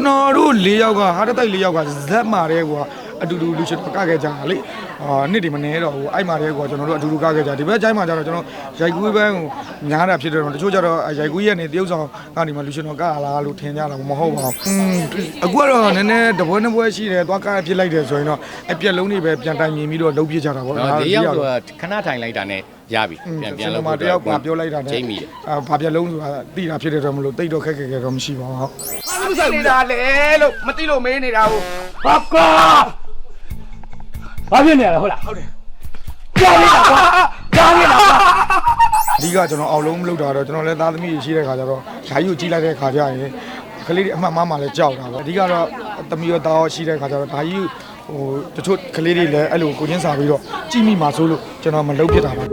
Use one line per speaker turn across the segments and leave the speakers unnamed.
ကျွန်တော်တို့၄ယောက်ကဟာတတိုက်၄ယောက်ကဇက်မာတဲ့ကွာအတူတူလူရှင်ကခဲ့ကြတာလေအာနှစ်ဒီမနေတော့ဘူးအဲ့မာတဲ့ကွာကျွန်တော်တို့အတူတူကခဲ့ကြဒီဘက်ကျိုင်းမှာကျတော့ကျွန်တော်ရိုက်ကူးဘန်းကိုညားတာဖြစ်တယ်တော့တချို့ကျတော့ရိုက်ကူးရဲ့နေတရုပ်ဆောင်ကနေမှလူရှင်တော်ကလာလို့ထင်ကြတာမဟုတ်ပါဘူးอืมအခုကတော့နည်းနည်းတပွဲနှစ်ပွဲရှိတယ်သွားကားဖြစ်လိုက်တယ်ဆိုရင်တော့အပြက်လုံးတွေပဲပြန်တိုင်မြင်ပြီးတော့လုံးပြကြတာပေါ့
နော်၄ယောက်ဆိုခဏထိုင်လိုက်တာနဲ့ ရပြီပြန်ပြန်လို့
မတယောက်ပါပြောလိုက်တာ
ချိန်မိတယ်
အာဘာပြက်လုံးဆိုတာတိတာဖြစ်တယ်တော့မလို့တိတ်တော့ခက်ခက်ခက်တော့မရှိပါဘူးဟုတ်
ဘာလို့နေတာလဲလို့မသိလို့မေးနေတာဟုတ်
ဘာကာဘာဖြစ်နေရလဲဟုတ်လားဟုတ်တယ်ကြားနေတာကွာကြားနေတာကွာ
အဓိကကျွန်တော်အောင်လုံးမလုပ်တာတော့ကျွန်တော်လည်းသားသမီးရှိတဲ့ခါကျတော့ဓာကြီးကိုကြီးလိုက်တဲ့ခါကျရင်ကလေးတွေအမှတ်မှမှလည်းကြောက်တာပေါ့အဓိကတော့သမီးရောသားရောရှိတဲ့ခါကျတော့ဓာကြီး ဟိုတချို့ကလေးတွေလည်းအဲ့လိုကိုချင်းစာပြီးတော့ကြည့်မိမှာဆိုလို့ကျွန်တော်မလုပ်ဖြစ်တာပါ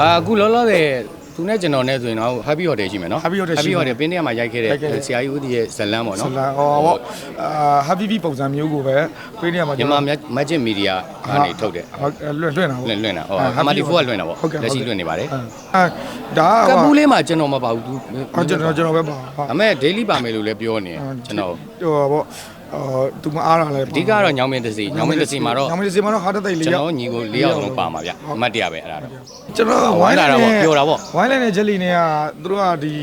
အာအခုလောလောဆယ်သူနဲ့ကျွန်တော်နဲ့ဆိုရင်တော့ Happy Hotel ရှိမယ်နော်
Happy Hotel ရှိ
Happy
မယ်
Hotel ပင်းထဲမှာရိုက်ခဲ့တဲ့
ရိုက်ခဲ့တဲ့
ဆရာကြီးဦးဒီရဲ့ဇတ်လန်းပေါ့
ဆ
နော်
လာဟောပေါ့အာဟာဘီဘီပုံစံမျိုးကိုပဲပေးနေရမှာ
မြန်မာ Magic Media ကနေထုတ်တယ်
ဟုတ်လွင့်လွင့်တာပေါ့
လွင့်လွင့်တာဟော MRT4 ကလွင့်တာပေါ့
ဟုတ်ကဲ့
လက်ရှိလွင့်နေပါတယ်
အာဒါ
က
က
ပူးလေးမှာကျွန်တော်မပါဘူးသူ
ဟုတ်ကျွန်တော်ကျွန်တော်ပဲပါဟုတ်
အမေ daily ပါမယ်လို့လည်းပြောနေတယ်ကျွန်တော်
ဟိုပေါ့ အော်သူမအားရလဲ
အဓိကတော့ညောင်မင်းတစီညောင်မင်းတစီမှာတော့
ညောင်မင်းတစီမှာတော့ဟာတသိလေး
ကျွန်
ရောက်
တော်ညီကို၄ယောက်လုံးပါမှာဗျအမှတ်တရပဲအဲ့ဒါတော့
ကျွန်တော်
ဝိုင်းလာတာပေါ့ပြောတာပေါ့
ဝိုင်းလိုက်တဲ့ဂျယ်လီနဲ့ကသူတို့ကဒီ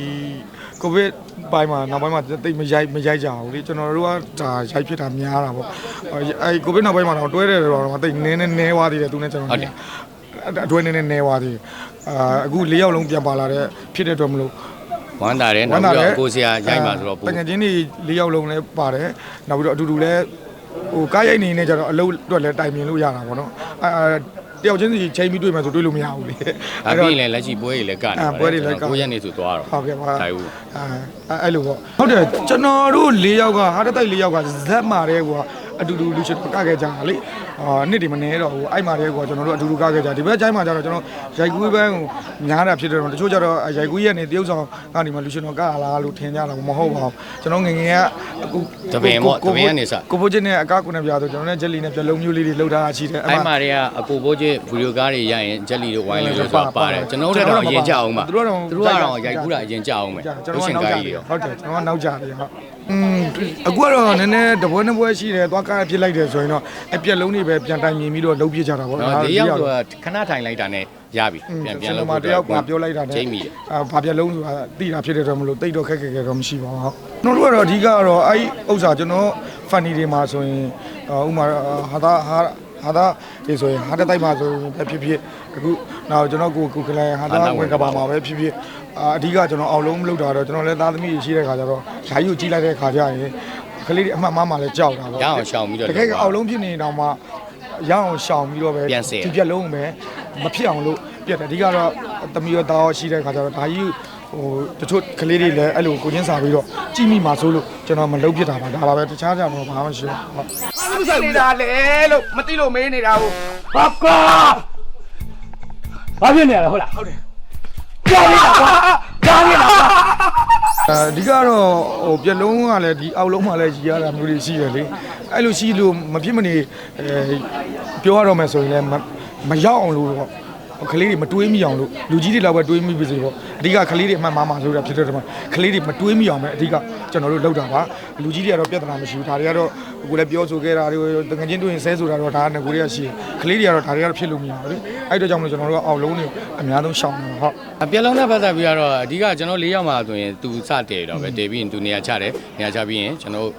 ကိုဗစ်ပိုင်းမှာနောက်ပိုင်းမှာတိတ်မရိုက်မရိုက်ကြဘူးလေကျွန်တော်တို့ကဒါရိုက်ဖြစ်တာများတာပေါ့အဲကိုဗစ်နောက်ပိုင်းမှာတော့တွဲတယ်တော့တိတ်နည်းနည်းနည်းသွားသေးတယ်သူနဲ့ကျွန်တော်အတွဲနည်းနည်းနည်းသွားသေးအာအခု၄ယောက်လုံးပြန်ပါလာတဲ့ဖြစ်တဲ့အတွက်မလို့
ဝမ်းသာတယ်နောက်ပြီးတော့ကိုစရာရိုက်မှာဆိုတော့ပူ
တကယ်ချင်းတွေ၄ယောက်လုံးလည်းပါတယ်နောက်ပြီးတော့အတူတူလည်းဟိုကားရိုက်နေနေကြတော့အလုပ်အတွက်လည်းတိုင်ပင်လို့ရတာပေါ့နော်အဲတယောက်ချင်းစီချိန်ပြီးတွေ့မှဆိုတွေ့လို့မရဘူးလေ
အပြီးရင်လည်းလက်ရှိပွဲတွေလည်းကနေ
အာပွဲတွေလည်းက
ကိုရက်နေဆိုသွားတော့
ဟုတ်ကဲ့ပါ
ထိုင်ဦး
အဲအဲ့လိုပေါ့ဟုတ်တယ်ကျွန်တော်တို့၄ယောက်ကဟာတတိုက်၄ယောက်ကဇက်မာတဲ့ကွာ အတူတူလူရှင်ကခဲ့ကြတာလေအာနှစ်ဒီမနေတော့ဘူးအဲ့မာတဲ့ကွာကျွန်တော်တို့အတူတူကခဲ့ကြဒီဘက်ကျိုင်းမှာကျတော့ကျွန်တော်ရိုက်ကူးဘန်းကိုညားတာဖြစ်တယ်တော့တချို့ကျတော့ရိုက်ကူးရဲ့နေတရုပ်ဆောင်ကနေမှလူရှင်တော်ကလာလို့ထင်ကြတာမဟုတ်ပါဘူးကျွန်တော်ငငယ်ကအခု
တပင်ပေါ့တပင်ကနေစ
ကိုဖိုးချင်းနဲ့အကားကုနဲ့ပြတော့ကျွန်တော်နဲ့ဂျယ်လီနဲ့ပြလုံးမျိုးလေးတွေလှုပ်ထားတာရှိတယ်
အဲ့မှာတွေကအကိုဘိုးချင်းဗီဒီယိုကားတွေရိုက်ရင်ဂျက်လီတို့ဝိုင်းလို့ဆိုတော့ပါတယ်ကျွန်တော်တို့တော့အရင်ကြအောင်ပါ
သူတို့တော့
သူတို့ကတော့ရိုက်ကူးတာအရင်ကြအောင်ပဲ
ကျွန်
ရု
တော်
ပ်ရှင်
ကနောက်
ကား
ကြ
ကြီး
တယ်
ရော
ဟုတ်တယ်ကျွန်တော်ကနောက်ကြတယ်ဟုတ်อืมအခုကတော့နည်းနည်းတပွဲနှစ်ပွဲရှိတယ်သွားကားဖြစ်လိုက်တယ်ဆိုရင်တော့အပြက်လုံးတွေပဲပြန်တိုင်မြင်ပြီးတော့လုံးပြကြတာပေါ့
နော်၄ယောက်ဆိုတာခဏထိုင်လိုက်တာနဲ့ရပြီပြန်ပြန်လို့
မတယောက်ပါပြောလိုက်တာ
ချိန်မိတယ်
အာဘာပြက်လုံးဆိုတာတိတာဖြစ်တယ်တော့မလို့တိတ်တော့ခက်ခက်ခက်တော့မရှိပါဘူးဟုတ်ကျွန်တော်တို့ကတော့အဓိကကတော့အဲ့ဥစ္စာကျွန်တော် funny တွေမှာဆိုရင်ဥမာဟာသာဟာ ဟာသာဒီဆိုရင်ဟာတဲ့တိုက်မှာဆိုရင်ဖြစ်ဖြစ်အခုနောက်ကျွန်တော်ကိုကိုကလိုင်ဟာသာဝင်ကဘာမှာပဲဖြစ်ဖြစ်အာအဓိကကျွန်တော်အောင်လုံးမလုပ်တာတော့ကျွန်တော်လည်းသားသမီးရှိတဲ့ခါကျတော့ဓာကြီးကိုကြီးလိုက်တဲ့ခါကျရင်ကလေးတွေအမှတ်မှမှလည်းကြောက်တာပေါ့
ရအောင်ရှောင်ပြီးတော့
တကယ်ကအောင်လုံးဖြစ်နေတော့မှရအောင်ရှောင်ပြီးတော့ပဲ
ပြန်ဆယ်
ဒီပြက်လုံးပဲမဖြစ်အောင်လို့ပြက်တယ်အဓိကတော့သမီးရောသားရောရှိတဲ့ခါကျတော့ဓာကြီး ဟိုတချို့ကလေးတွေလည်းအဲ့လိုကိုချင်းစာပြီးတော့ကြည့်မိမှာဆိုလို့ကျွန်တော်မလုပ်ဖြစ်တာပါဒါပါပဲတခြားကြတော့ဘာမှမရှိဘူးဟုတ်
ဘာလို့နေတာလဲလို့မသိလို့မေးနေတာဟုတ်
ဘာကာဘာဖြစ်နေရလဲဟုတ်လားဟုတ်တယ်ကြားနေတာကွာကြားနေတာကွာ
အဓိကတော့ဟိုပြက်လုံးကလည်းဒီအောက်လုံးမှလည်းရည်ရတာမျိုးတွေရှိတယ်လေအဲ့လိုရှိလို့မဖြစ်မနေအဲပြောရတော့မယ်ဆိုရင်လည်းမမရောက်အောင်လို့တော့ကလေးတွေမတွေးမိအောင်လို့လူကြီးတွေလောက်ပဲတွေးမိပြီစေပေါ့ အဓိကကလေးတွေအမှန်မှန်မှဆိုတာဖြစ်တဲ့တည်းမှာကလေးတွေမတွေးမိအောင်ပဲအဓိကကျွန်တော်တို့လုပ်တာပါလူကြီးတွေကတော့ပြဿနာမရှိဘူးဒါတွေကတော့ကိုလည်းပြောဆိုခဲ့တာတွေတကယ်ချင်းတွေ့ရင်ဆဲဆိုတာတော့ဒါကငကိုတွေကရှိတယ်ကလေးတွေကတော့ဒါတွေကတော့ဖြစ်လို့မရဘူးလေအဲ့တော့ကြောင့်မလို့ကျွန်တော်တို့ကအောက်လုံးတွေအများဆုံးရှောင်နေတာဟုတ်
အပြက်လုံးနဲ့ပတ်သက်ပြီးတော့အဓိကကျွန်တော်၄ယောက်မှာဆိုရင်သူစတည်တော့ပဲတည်ပြီးရင်သူနေရာချတယ်နေရာချပြီးရင်ကျွန်တော်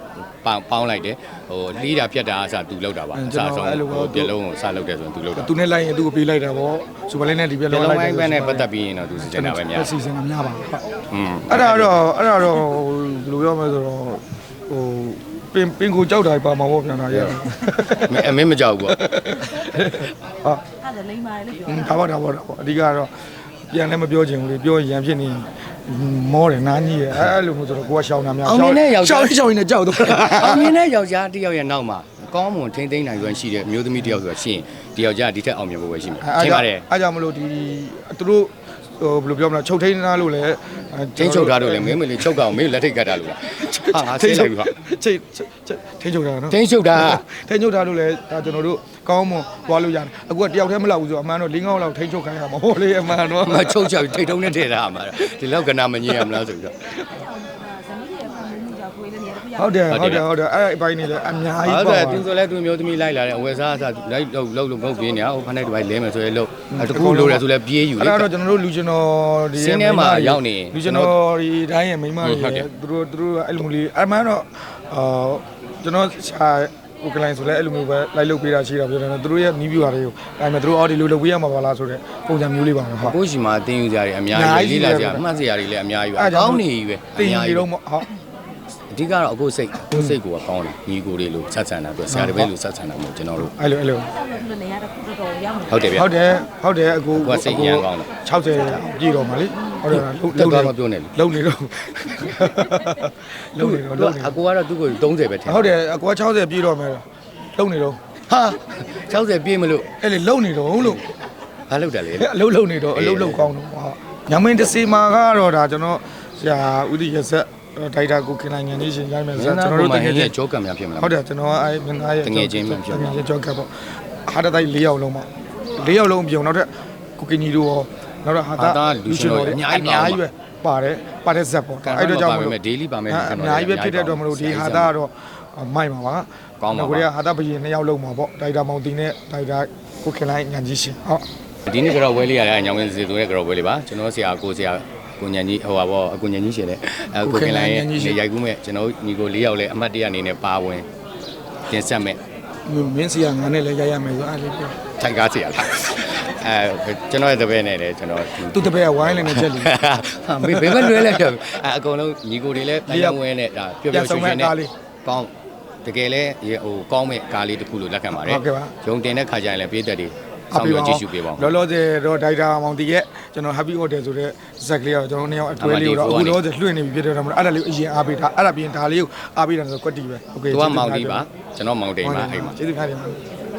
ပေါင်းပေါင်းလိုက်တယ်ဟိုလီးတာဖြတ်တာအစားသူလောက်တာပါအစားဆုံးဟိုပြက်လုံးကိုစလောက်တယ်ဆိုရင်သူလောက်တာ
သူနဲ့လိုက်ရင်သူ့ကိုပေးလိုက်တာပေါ့စူပါလိနဲ့ဒီပြက်
ပြက်
လုံး
လုံး
လိုက်
ပိုင်းပဲနဲ့ပတ်သက်ပြီးရင်တော့သူစကြတာပဲများ
စီစဉ်တာများပါဟုတ်
อืม
အဲ့ဒါတော့အဲ့ဒါတော့ဘယ်လိုပြောမလဲဆိုတော့ဟိုပင်ပင်ကိုကြောက်တာပါမှာပေါ့ပြန်လာရဲ့
အမင်းမကြောက်ဘူးပေါ့
ဟာ
ဟာဒါလိမ့်ပါတယ်လို့ပြော
ဒါပေါ့ဒါပေါ့ဒါပေါ့အဓိကတော့ပြန်လည်းမပြောချင်ဘူးလေပြောရင်ရန်ဖြစ်နေမောတယ်နားကြီးရဲ့အဲ့လိုမျိုးဆိုတော့ကိုကရှောင်းတာများရှောင်းရှောင်းရှောင်းနေကြောက်တော့
အောင်မြင်တဲ့ယောက်ျားတစ်ယောက်ရဲ့နောက်မှာကောင်းမွန်ထိမ့်သိမ့်နိုင်စွမ်းရှိတဲ့အမျိုးသမီးတစ်ယောက်ဆိုတာရှိရင်ဒီယောက်ျားဒီထက်အောင်မြင်ဖို့ပဲရှိမှာထင်ပါတယ်
အားကြောင့်မလို့ဒီသူတို့ ဟိုဘယ်လိုပြောမလဲချုပ်ထိန်းထားလို့လည်း
ချင်းချုပ်ထားလို့လေမင်းမလေးချုပ်ကောင်မင်းလက်ထိတ်ကတ်တာလို့လားဟာငါသိလိုက်ပြီဟာ
ချိန်ထိန်းချုပ်တာနော်
ချင်းချုပ်တာ
ထိန်းချုပ်ထားလို့လည်းဒါကျွန်တော်တို့ကောင်းမွန်သွားလို့ရတယ်အခုကတယောက်တည်းမလောက်ဘူးဆိုတော့အမှန်တော့၄ငေါက်လောက်ထိန်းချုပ်ခိုင်းရမှာဟိုလေအမှန်တော့
မချုပ်ချထိတ်ထုံးနဲ့ထည့်ထားမှာဒီလောက်ကနာမငြင်းရမလားဆိုပြီးတော့
ဇနီးတွေ ကိုယ်လည်းနေရာတစ်ခုရ
ဟုတ်တယ်ဟုတ်တယ်ဟုတ်တယ်အဲ့အပိုင်းနေလဲအများကြီး
ဟုတ်
ပေါ့
တယ်သူဆိုလဲသူမျိုးသမီးလိုက်လာတယ်အဝယ်စားအစားလိုက်လို့လို့လို့မဟုတ်ပြင်းနေဟိုဖက်နဲ့ဒီဘိုက်လဲမယ်ဆိုရဲလို့တခုလိုတယ်ဆိုလဲပြေးယူလေ
အဲ့ဒါတော့ကျွန်တော်တို့လူကျွန်တော်ဒီ
စင်းထဲမှာရောက်နေ
လူကျွန်တော်ဒီတိုင်းရဲ့မိန်းမတွေ
ဟုတ်တယ်
သူတို့သူတို့အဲ့လိုမျိုးလေးအမှန်တော့အာကျွန်တော်ရှာဟိုကလိုင်းဆိုလဲအဲ့လိုမျိုးပဲလိုက်လုပ်ပေးတာရှိတာပြောတယ်သူတို့ရဲ့နီးပြူပါတွေကိုအဲ့မဲ့သူတို့အော်ဒီလိုလုပ်ပေးရမှာပါလားဆိုတဲ့ပုံစံမျိုးလေးပါပဲဟုတ်
ကိုရှိမှာတင်းယူကြရတယ်အများကြီးလေးလာကြမှတ်စရာတွေလည်းအများကြီးပဲအကောင်းနေပြီပဲ
တင်
အများ
ရီ
ကြီး
တော့မဟုတ်
အဓိကတော့အခုစိတ်အခုစိတ်ကိုကောင်းတယ်ညီကိုတွေလို့ဆက်ဆံတာအတွက်ဆရာတပည့်လို့ဆက်ဆံတာမို့ကျွန်တော်တို့
အဲ့လိုအဲ့လို
ဆောက်လို့သူနေရာတစ်ခုတော်တော်ရောက်နေ
ဟုတ်တယ်ဗျ
ဟုတ်တယ်ဟုတ်တယ်အခု
ကိုကစိတ်အရန်ကောင်းတယ်
60ပြည့်တော့မှာလေဟုတ်တယ်
တက်သွားမပြောနဲ့လေ
လုံနေတော့လုံနေတော့လုံနေ
အကိုကတော့သူ့ကို30ပဲထင်
ဟုတ်တယ်အကွာ60ပြည့်တော့မယ်လုံနေတော့
ဟာ60ပြည့်မလို့
အဲ့လေလုံနေတော့လို့
ဘာလုပ်တယ်လဲ
အလုတ်လုံနေတော့အလုတ်လုံကောင်းတော့ဟုတ်ညမင်းတစီမာကတော့ဒါကျွန်တော်ဆရာဦးဒီရဆက် ဒိုက်တာကိုခင်နိုင်ငန်းကြီးရှင်ရိုင်းမယ်
မ
ဆို
င်း
တော့
သား
ကျွန်တော်
တို့
တို့
တ
တ
က
က
ယ်
ယ်
ကြီး
ချင်း
ကြောကံများဖြစ်မလား
ဟုတ်တယ်ကျွန်တော်အဲမင်းသားရဲ့
တကယ်ချင်းဖြစ်
တကယ်ချင်းကြောက်ကပ်ပေါ့ဟာတတိုက်၄ယောက်လုံးပေါ့၄ယောက်လုံးပြုံနောက်ထပ်ကိုကင်ကြီးတို့ရောနောက်တော့ဟာတာအများကြီးပဲပါတယ်ပါတဲ့ဇက်ပေါ့အဲ့တော့ကြောင့်မလို့
မယ် daily ပါမယ်
အများကြီးပဲဖြစ်တဲ့အတွက်မလို့ဒီဟာတာကတော့မိုက်ပါပါ
ကောင်းပါပါ
ကိုရီးယားဟာတာဘရင်နှစ်ယောက်လုံးမှာပေါ့ဒိုက်တာမောင်တင်နဲ့ဒိုက်တာကိုခင်လိုက်ညံကြီးရှင်ဟုတ်
ဒီနေ့ကတော့ဝဲလေးရတဲ့ညောင်ဝင်းစီသူရဲ့ကတော့ဝဲလေးပါကျွန်တော်ဆရာကိုဆရာကိုညံကြီးဟိုပါဗောအကိုညံကြီးရှင်လေအဲကိုခင်လိုင်းရဲ့နေရိုက်ကူးမဲ့ကျွန်တော်ညီကို၄ယောက်လဲအမှတ်တရအနေနဲ့ပါဝင်တင်ဆက်မဲ့
မင်းစီကငါနဲ့လည်းရရမယ်ဆိုအဲ့လေးပြော
ထိုင်ကားဆရာလားအဲကျွန်တော်ရဲ့တပည့်နဲ့လေကျွန်တော်
သူတပည့်ကဝိုင်းလည်းနဲ့ချက်လီ
ဟာမေဘယ်မလွဲလဲပြောအဲအကုန်လုံးညီကိုတွေလည်းတိုင်းဝဲနဲ့ဒါပျော်ပျော်ရွှင်ရွှင်နဲ့ကောင်းတကယ်လဲဟိုကောင်းမဲ့ကားလေးတစ်ခုလို့လက်ခံပါတယ်
ဟုတ်ကဲ့ပါ
ရုံတင်တဲ့ခါကျရင်လည်းပေးသက်တွေ ဆောင်ရွက်ကြည့်ရှုပေးပါဦး
လောလောဆယ်တော့ဒိုက်တာမောင်တီရဲ့ကျွန်တော် happy hotel ဆိုတဲ့ဇက်ကလေးကတော့ကျွန်တော်နှစ်ယောက်အတွဲလေးကိုတော့အခုလောလောဆယ်လွှင့်နေပြီဖြစ်တဲ့တော့အဲ့ဒါလေးကိုအရင်အားပေးတာအဲ့ဒါပြင်ဒါလေးကိုအားပေးတာဆိုကွက်တီပဲโอเค
သူကမောင်တီပါကျွန်တော်မောင်တိန်ပါအဲ့မှာ
ကျေးဇူးများတယ်